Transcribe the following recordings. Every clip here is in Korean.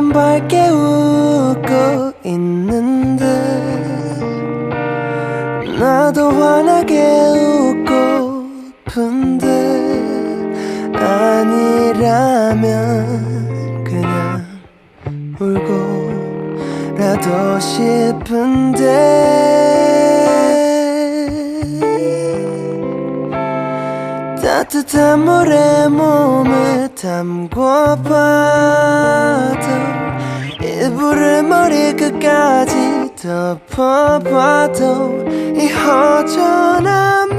밝게 웃고 있는데 나도 환하게 웃고 싶은데 아니라면 그냥 울고라도 싶은데 따뜻한 물에 몸을 담궈봐도 이불을 머리끝까지 덮어봐도 이 허전함은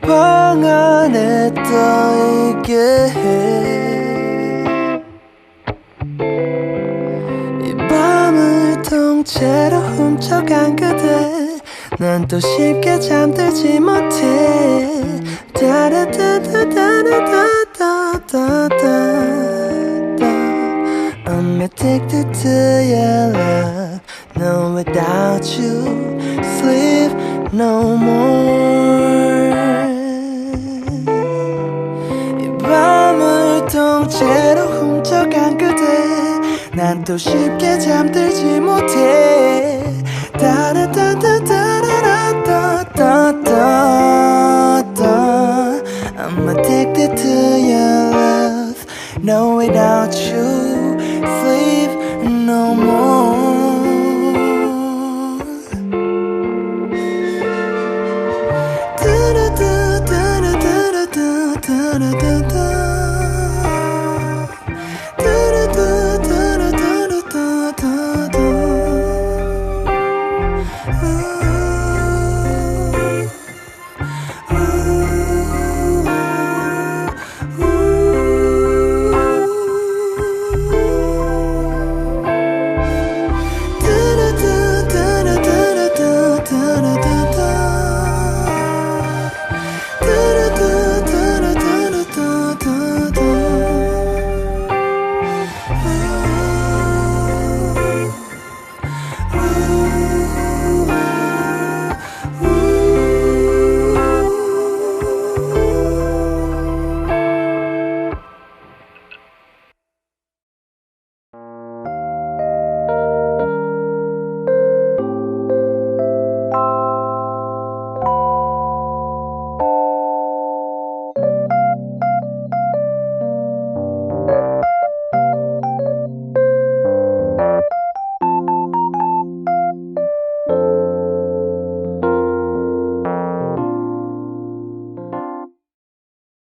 날방 안에 떠있게 해. 이 밤을 통째로 훔쳐간 그대 난 또 쉽게 잠들지 못해 따라따따따라따따따따 I'm addicted to your love No without you sleep no more 이 밤을 통째로 훔쳐간 그대 난 또 쉽게 잠들지 못해 No, without you, sleep no more.